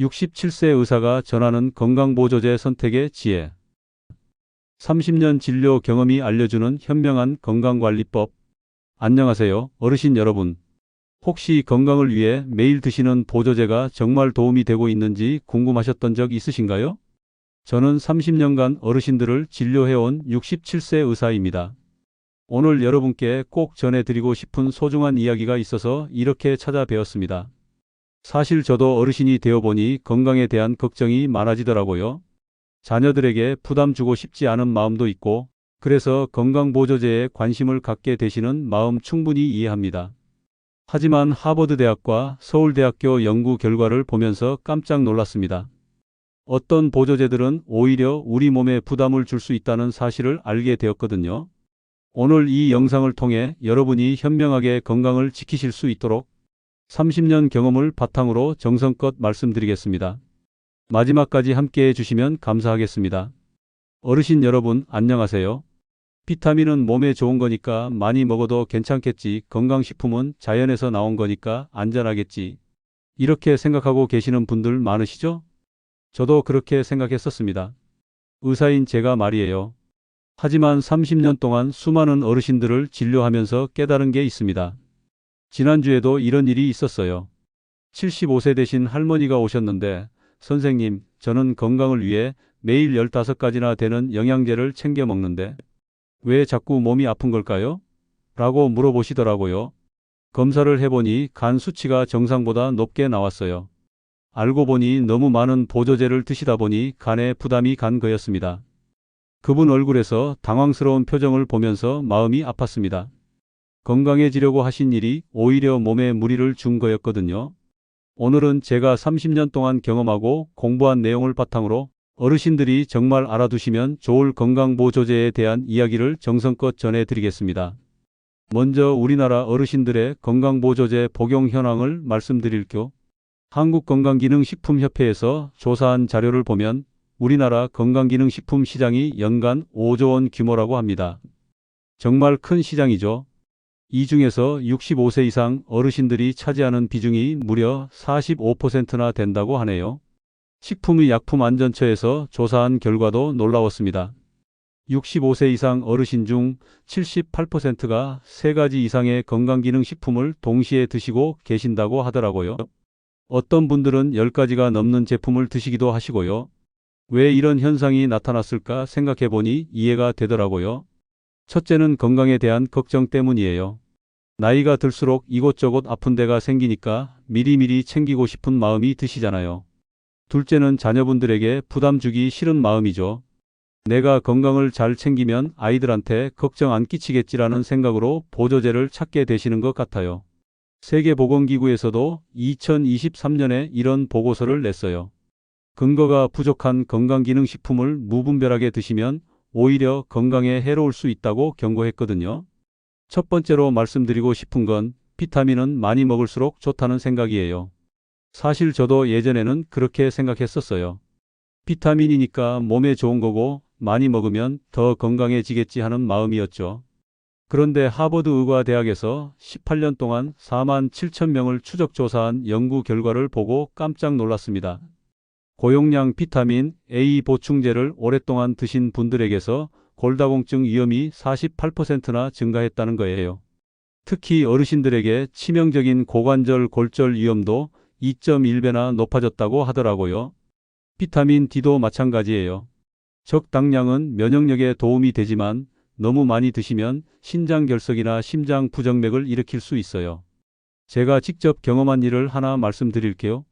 67세 의사가 전하는 건강보조제 선택의 지혜. 30년 진료 경험이 알려주는 현명한 건강관리법. 안녕하세요, 어르신 여러분. 혹시 건강을 위해 매일 드시는 보조제가 정말 도움이 되고 있는지 궁금하셨던 적 있으신가요? 저는 30년간 어르신들을 진료해온 67세 의사입니다. 오늘 여러분께 꼭 전해드리고 싶은 소중한 이야기가 있어서 이렇게 찾아뵈었습니다. 사실 저도 어르신이 되어보니 건강에 대한 걱정이 많아지더라고요. 자녀들에게 부담 주고 싶지 않은 마음도 있고, 그래서 건강보조제에 관심을 갖게 되시는 마음 충분히 이해합니다. 하지만 하버드대학과 서울대학교 연구 결과를 보면서 깜짝 놀랐습니다. 어떤 보조제들은 오히려 우리 몸에 부담을 줄 수 있다는 사실을 알게 되었거든요. 오늘 이 영상을 통해 여러분이 현명하게 건강을 지키실 수 있도록 30년 경험을 바탕으로 정성껏 말씀드리겠습니다. 마지막까지 함께 해 주시면 감사하겠습니다. 어르신 여러분, 안녕하세요. 비타민은 몸에 좋은 거니까 많이 먹어도 괜찮겠지. 건강식품은 자연에서 나온 거니까 안전하겠지. 이렇게 생각하고 계시는 분들 많으시죠? 저도 그렇게 생각했었습니다. 의사인 제가 말이에요. 하지만 30년 동안 수많은 어르신들을 진료하면서 깨달은 게 있습니다. 지난주에도 이런 일이 있었어요. 75세 되신 할머니가 오셨는데, 선생님, 저는 건강을 위해 매일 15가지나 되는 영양제를 챙겨 먹는데, 왜 자꾸 몸이 아픈 걸까요? 라고 물어보시더라고요. 검사를 해보니 간 수치가 정상보다 높게 나왔어요. 알고 보니 너무 많은 보조제를 드시다 보니 간에 부담이 간 거였습니다. 그분 얼굴에서 당황스러운 표정을 보면서 마음이 아팠습니다. 건강해지려고 하신 일이 오히려 몸에 무리를 준 거였거든요. 오늘은 제가 30년 동안 경험하고 공부한 내용을 바탕으로 어르신들이 정말 알아두시면 좋을 건강보조제에 대한 이야기를 정성껏 전해드리겠습니다. 먼저 우리나라 어르신들의 건강보조제 복용 현황을 말씀드릴 교 한국건강기능식품협회에서 조사한 자료를 보면 우리나라 건강기능식품 시장이 연간 5조 원 규모라고 합니다. 정말 큰 시장이죠. 이 중에서 65세 이상 어르신들이 차지하는 비중이 무려 45%나 된다고 하네요. 식품의 약품안전처에서 조사한 결과도 놀라웠습니다. 65세 이상 어르신 중 78%가 3가지 이상의 건강기능식품을 동시에 드시고 계신다고 하더라고요. 어떤 분들은 10가지가 넘는 제품을 드시기도 하시고요. 왜 이런 현상이 나타났을까 생각해 보니 이해가 되더라고요. 첫째는 건강에 대한 걱정 때문이에요. 나이가 들수록 이곳저곳 아픈 데가 생기니까 미리미리 챙기고 싶은 마음이 드시잖아요. 둘째는 자녀분들에게 부담 주기 싫은 마음이죠. 내가 건강을 잘 챙기면 아이들한테 걱정 안 끼치겠지라는 생각으로 보조제를 찾게 되시는 것 같아요. 세계보건기구에서도 2023년에 이런 보고서를 냈어요. 근거가 부족한 건강기능식품을 무분별하게 드시면 오히려 건강에 해로울 수 있다고 경고했거든요. 첫 번째로 말씀드리고 싶은 건 비타민은 많이 먹을수록 좋다는 생각이에요. 사실 저도 예전에는 그렇게 생각했었어요. 비타민이니까 몸에 좋은 거고 많이 먹으면 더 건강해지겠지 하는 마음이었죠. 그런데 하버드 의과대학에서 18년 동안 4만 7천 명을 추적 조사한 연구 결과를 보고 깜짝 놀랐습니다. 고용량 비타민 A 보충제를 오랫동안 드신 분들에게서 골다공증 위험이 48%나 증가했다는 거예요. 특히 어르신들에게 치명적인 고관절 골절 위험도 2.1배나 높아졌다고 하더라고요. 비타민 D도 마찬가지예요. 적당량은 면역력에 도움이 되지만 너무 많이 드시면 신장결석이나 심장 부정맥을 일으킬 수 있어요. 제가 직접 경험한 일을 하나 말씀드릴게요.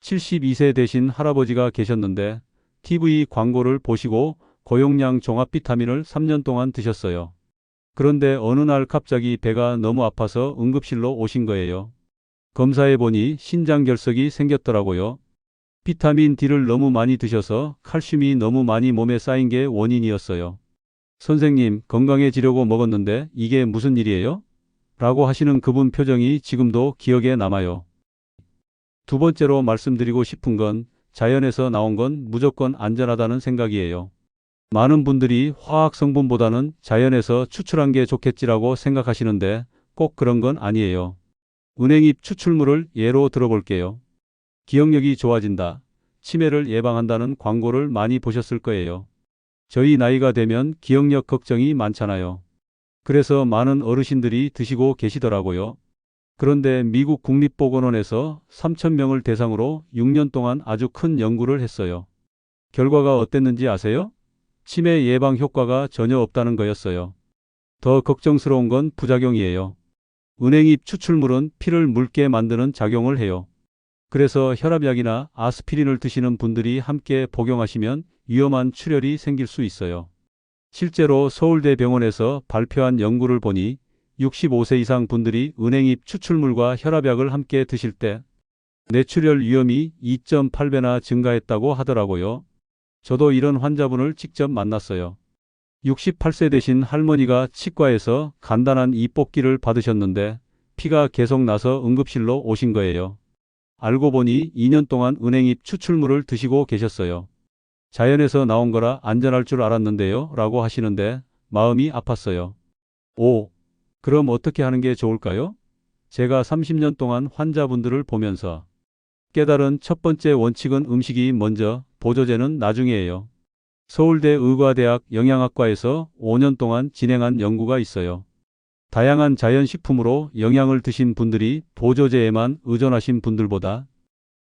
72세 되신 할아버지가 계셨는데 TV 광고를 보시고 고용량 종합 비타민을 3년 동안 드셨어요. 그런데 어느 날 갑자기 배가 너무 아파서 응급실로 오신 거예요. 검사해 보니 신장결석이 생겼더라고요. 비타민 D를 너무 많이 드셔서 칼슘이 너무 많이 몸에 쌓인 게 원인이었어요. 선생님, 건강해지려고 먹었는데 이게 무슨 일이에요? 라고 하시는 그분 표정이 지금도 기억에 남아요. 두 번째로 말씀드리고 싶은 건 자연에서 나온 건 무조건 안전하다는 생각이에요. 많은 분들이 화학 성분보다는 자연에서 추출한 게 좋겠지라고 생각하시는데 꼭 그런 건 아니에요. 은행잎 추출물을 예로 들어볼게요. 기억력이 좋아진다. 치매를 예방한다는 광고를 많이 보셨을 거예요. 저희 나이가 되면 기억력 걱정이 많잖아요. 그래서 많은 어르신들이 드시고 계시더라고요. 그런데 미국 국립보건원에서 3,000명을 대상으로 6년 동안 아주 큰 연구를 했어요. 결과가 어땠는지 아세요? 치매 예방 효과가 전혀 없다는 거였어요. 더 걱정스러운 건 부작용이에요. 은행잎 추출물은 피를 묽게 만드는 작용을 해요. 그래서 혈압약이나 아스피린을 드시는 분들이 함께 복용하시면 위험한 출혈이 생길 수 있어요. 실제로 서울대병원에서 발표한 연구를 보니 65세 이상 분들이 은행잎 추출물과 혈압약을 함께 드실 때 뇌출혈 위험이 2.8배나 증가했다고 하더라고요. 저도 이런 환자분을 직접 만났어요. 68세 되신 할머니가 치과에서 간단한 이 뽑기를 받으셨는데 피가 계속 나서 응급실로 오신 거예요. 알고 보니 2년 동안 은행잎 추출물을 드시고 계셨어요. 자연에서 나온 거라 안전할 줄 알았는데요. 라고 하시는데 마음이 아팠어요. 오, 그럼 어떻게 하는 게 좋을까요? 제가 30년 동안 환자분들을 보면서 깨달은 첫 번째 원칙은 음식이 먼저, 보조제는 나중이에요. 서울대 의과대학 영양학과에서 5년 동안 진행한 연구가 있어요. 다양한 자연식품으로 영양을 드신 분들이 보조제에만 의존하신 분들보다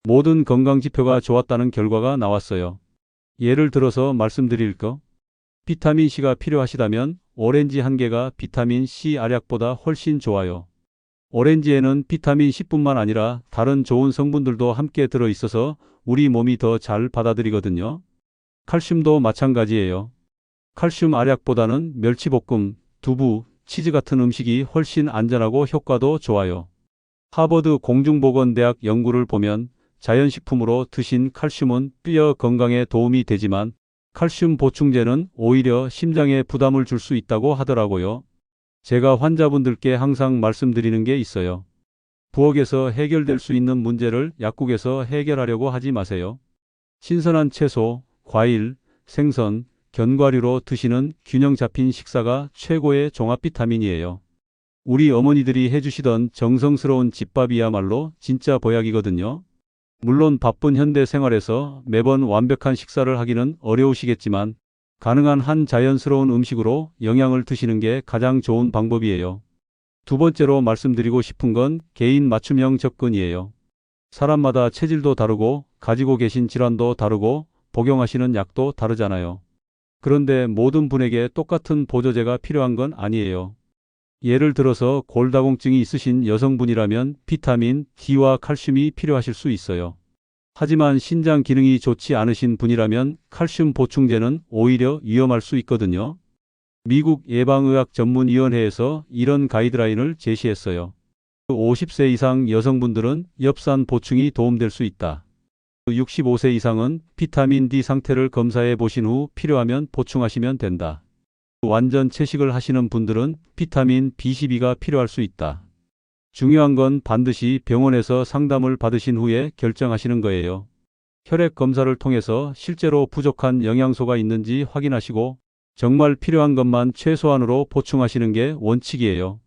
모든 건강지표가 좋았다는 결과가 나왔어요. 예를 들어서 말씀드릴 거. 비타민C가 필요하시다면 오렌지 한 개가 비타민C 알약보다 훨씬 좋아요. 오렌지에는 비타민C뿐만 아니라 다른 좋은 성분들도 함께 들어 있어서 우리 몸이 더 잘 받아들이거든요. 칼슘도 마찬가지예요. 칼슘 알약보다는 멸치볶음, 두부, 치즈 같은 음식이 훨씬 안전하고 효과도 좋아요. 하버드 공중보건대학 연구를 보면 자연식품으로 드신 칼슘은 뼈 건강에 도움이 되지만 칼슘 보충제는 오히려 심장에 부담을 줄 수 있다고 하더라고요. 제가 환자분들께 항상 말씀드리는 게 있어요. 부엌에서 해결될 수 있는 문제를 약국에서 해결하려고 하지 마세요. 신선한 채소, 과일, 생선, 견과류로 드시는 균형 잡힌 식사가 최고의 종합 비타민이에요. 우리 어머니들이 해주시던 정성스러운 집밥이야말로 진짜 보약이거든요. 물론 바쁜 현대 생활에서 매번 완벽한 식사를 하기는 어려우시겠지만 가능한 한 자연스러운 음식으로 영양을 드시는 게 가장 좋은 방법이에요. 두 번째로 말씀드리고 싶은 건 개인 맞춤형 접근이에요. 사람마다 체질도 다르고 가지고 계신 질환도 다르고 복용하시는 약도 다르잖아요. 그런데 모든 분에게 똑같은 보조제가 필요한 건 아니에요. 예를 들어서 골다공증이 있으신 여성분이라면 비타민 D와 칼슘이 필요하실 수 있어요. 하지만 신장 기능이 좋지 않으신 분이라면 칼슘 보충제는 오히려 위험할 수 있거든요. 미국 예방의학 전문위원회에서 이런 가이드라인을 제시했어요. 50세 이상 여성분들은 엽산 보충이 도움될 수 있다. 65세 이상은 비타민 D 상태를 검사해 보신 후 필요하면 보충하시면 된다. 완전 채식을 하시는 분들은 비타민 B12가 필요할 수 있다. 중요한 건 반드시 병원에서 상담을 받으신 후에 결정하시는 거예요. 혈액 검사를 통해서 실제로 부족한 영양소가 있는지 확인하시고 정말 필요한 것만 최소한으로 보충하시는 게 원칙이에요.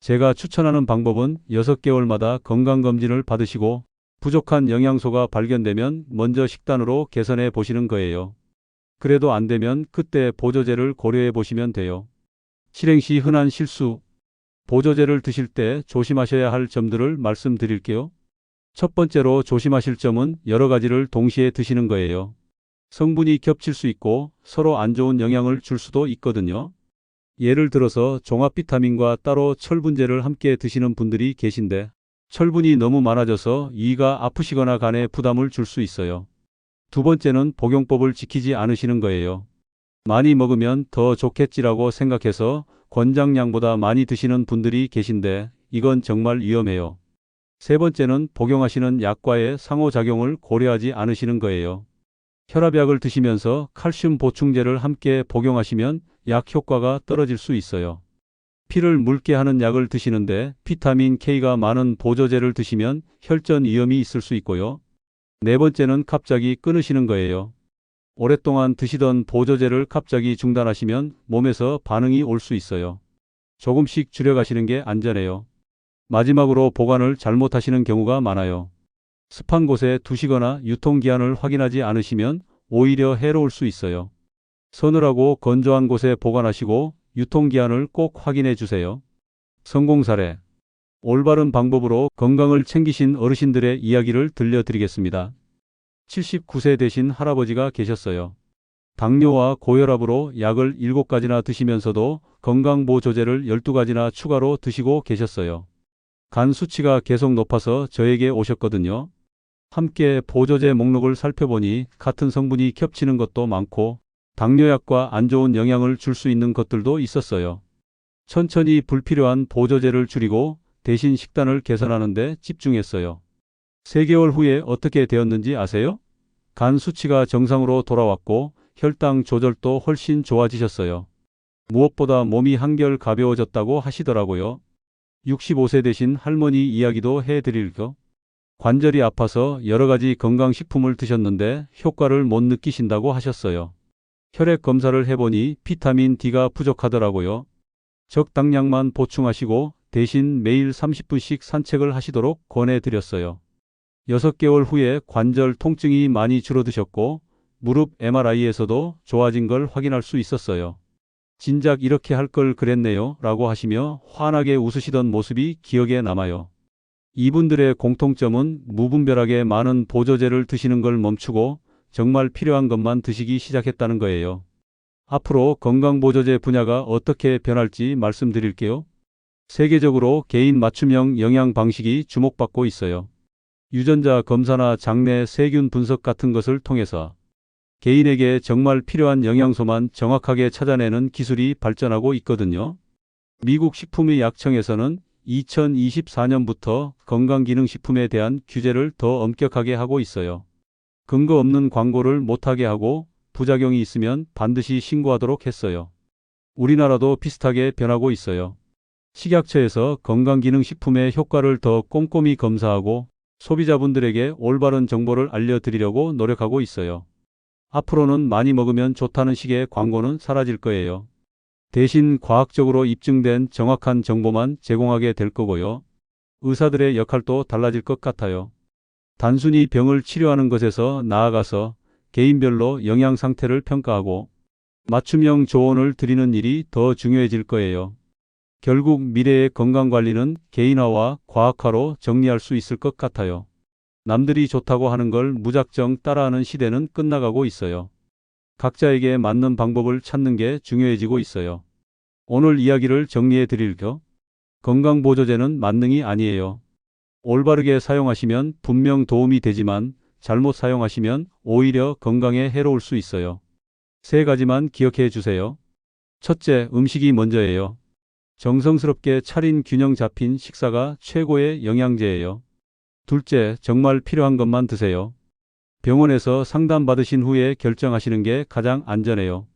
제가 추천하는 방법은 6개월마다 건강검진을 받으시고 부족한 영양소가 발견되면 먼저 식단으로 개선해 보시는 거예요. 그래도 안 되면 그때 보조제를 고려해 보시면 돼요. 실행 시 흔한 실수. 보조제를 드실 때 조심하셔야 할 점들을 말씀드릴게요. 첫 번째로 조심하실 점은 여러 가지를 동시에 드시는 거예요. 성분이 겹칠 수 있고 서로 안 좋은 영향을 줄 수도 있거든요. 예를 들어서 종합 비타민과 따로 철분제를 함께 드시는 분들이 계신데 철분이 너무 많아져서 이가 아프시거나 간에 부담을 줄 수 있어요. 두 번째는 복용법을 지키지 않으시는 거예요. 많이 먹으면 더 좋겠지라고 생각해서 권장량보다 많이 드시는 분들이 계신데 이건 정말 위험해요. 세 번째는 복용하시는 약과의 상호작용을 고려하지 않으시는 거예요. 혈압약을 드시면서 칼슘 보충제를 함께 복용하시면 약 효과가 떨어질 수 있어요. 피를 묽게 하는 약을 드시는데 비타민 K가 많은 보조제를 드시면 혈전 위험이 있을 수 있고요. 네 번째는 갑자기 끊으시는 거예요. 오랫동안 드시던 보조제를 갑자기 중단하시면 몸에서 반응이 올 수 있어요. 조금씩 줄여가시는 게 안전해요. 마지막으로 보관을 잘못하시는 경우가 많아요. 습한 곳에 두시거나 유통기한을 확인하지 않으시면 오히려 해로울 수 있어요. 서늘하고 건조한 곳에 보관하시고 유통기한을 꼭 확인해 주세요. 성공 사례. 올바른 방법으로 건강을 챙기신 어르신들의 이야기를 들려드리겠습니다. 79세 되신 할아버지가 계셨어요. 당뇨와 고혈압으로 약을 7가지나 드시면서도 건강보조제를 12가지나 추가로 드시고 계셨어요. 간 수치가 계속 높아서 저에게 오셨거든요. 함께 보조제 목록을 살펴보니 같은 성분이 겹치는 것도 많고 당뇨약과 안 좋은 영향을 줄 수 있는 것들도 있었어요. 천천히 불필요한 보조제를 줄이고 대신 식단을 개선하는 데 집중했어요. 3개월 후에 어떻게 되었는지 아세요? 간 수치가 정상으로 돌아왔고 혈당 조절도 훨씬 좋아지셨어요. 무엇보다 몸이 한결 가벼워졌다고 하시더라고요. 65세 되신 할머니 이야기도 해드릴겨. 관절이 아파서 여러 가지 건강식품을 드셨는데 효과를 못 느끼신다고 하셨어요. 혈액 검사를 해보니 비타민 D가 부족하더라고요. 적당량만 보충하시고 대신 매일 30분씩 산책을 하시도록 권해드렸어요. 6개월 후에 관절 통증이 많이 줄어드셨고 무릎 MRI에서도 좋아진 걸 확인할 수 있었어요. 진작 이렇게 할 걸 그랬네요. 라고 하시며 환하게 웃으시던 모습이 기억에 남아요. 이분들의 공통점은 무분별하게 많은 보조제를 드시는 걸 멈추고 정말 필요한 것만 드시기 시작했다는 거예요. 앞으로 건강보조제 분야가 어떻게 변할지 말씀드릴게요. 세계적으로 개인 맞춤형 영양 방식이 주목받고 있어요. 유전자 검사나 장내 세균 분석 같은 것을 통해서 개인에게 정말 필요한 영양소만 정확하게 찾아내는 기술이 발전하고 있거든요. 미국 식품의 약청에서는 2024년부터 건강기능식품에 대한 규제를 더 엄격하게 하고 있어요. 근거 없는 광고를 못하게 하고 부작용이 있으면 반드시 신고하도록 했어요. 우리나라도 비슷하게 변하고 있어요. 식약처에서 건강기능식품의 효과를 더 꼼꼼히 검사하고 소비자분들에게 올바른 정보를 알려드리려고 노력하고 있어요. 앞으로는 많이 먹으면 좋다는 식의 광고는 사라질 거예요. 대신 과학적으로 입증된 정확한 정보만 제공하게 될 거고요. 의사들의 역할도 달라질 것 같아요. 단순히 병을 치료하는 것에서 나아가서 개인별로 영양 상태를 평가하고 맞춤형 조언을 드리는 일이 더 중요해질 거예요. 결국 미래의 건강관리는 개인화와 과학화로 정리할 수 있을 것 같아요. 남들이 좋다고 하는 걸 무작정 따라하는 시대는 끝나가고 있어요. 각자에게 맞는 방법을 찾는 게 중요해지고 있어요. 오늘 이야기를 정리해 드릴 겨. 건강보조제는 만능이 아니에요. 올바르게 사용하시면 분명 도움이 되지만 잘못 사용하시면 오히려 건강에 해로울 수 있어요. 세 가지만 기억해 주세요. 첫째, 음식이 먼저예요. 정성스럽게 차린 균형 잡힌 식사가 최고의 영양제예요. 둘째, 정말 필요한 것만 드세요. 병원에서 상담받으신 후에 결정하시는 게 가장 안전해요.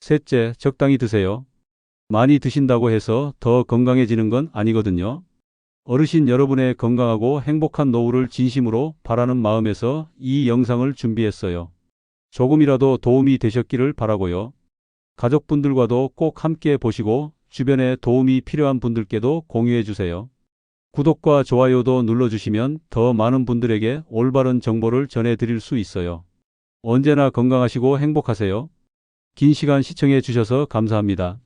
셋째, 적당히 드세요. 많이 드신다고 해서 더 건강해지는 건 아니거든요. 어르신 여러분의 건강하고 행복한 노후를 진심으로 바라는 마음에서 이 영상을 준비했어요. 조금이라도 도움이 되셨기를 바라고요. 가족분들과도 꼭 함께 보시고 주변에 도움이 필요한 분들께도 공유해 주세요. 구독과 좋아요도 눌러주시면 더 많은 분들에게 올바른 정보를 전해드릴 수 있어요. 언제나 건강하시고 행복하세요. 긴 시간 시청해 주셔서 감사합니다.